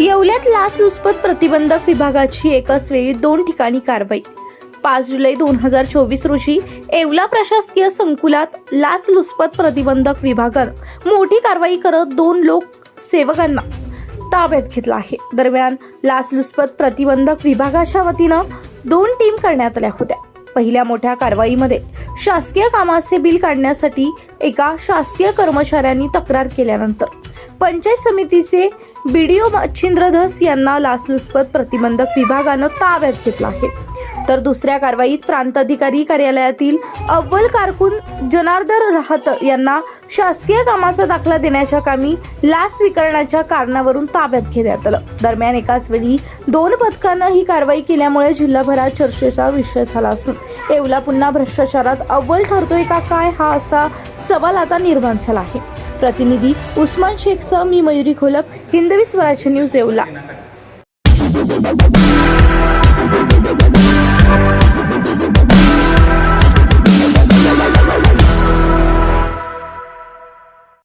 येवल्यात लाचलुचपत प्रतिबंधक विभागाची एकाच वेळी दोन ठिकाणी कारवाई. पाच जुलै दोन हजार चोवीस रोजी येवला प्रशासकीय संकुलात लाचलुचपत प्रतिबंधक विभागानं मोठी कारवाई करत दोन लोक सेवकांना ताब्यात घेतला आहे. दरम्यान लाचलुचपत प्रतिबंधक विभागाच्या वतीनं दोन टीम करण्यात आल्या होत्या. पहिल्या मोठ्या कारवाईमध्ये शासकीय कामाचे बिल काढण्यासाठी एका शासकीय कर्मचाऱ्यांनी तक्रार केल्यानंतर पंचायत समितीचे बी डी मच्छिंद्र धस यांना लाचलुचपत प्रतिबंधक विभागानं ताब्यात घेतला आहे. तर दुसऱ्या कारवाईत प्रांत अधिकारी कार्यालयातील अव्वल कारकून जनार्दन राहत यांना शासकीय कामाचा दाखला देण्याच्या कामी लाच स्वीकारण्याच्या कारणावरून ताब्यात घेण्यात आलं. दरम्यान एकाच वेळी दोन पथकानं ही कारवाई केल्यामुळे जिल्हाभरात चर्चेचा विषय झाला असून येवला पुन्हा भ्रष्टाचारात अव्वल ठरतोय का काय हा असा सवाल आता निर्माण झाला आहे. प्रतिनिधी उस्मान शेख सह मी मयुरी खोलप हिंदवी स्वराज्य न्यूज येवला.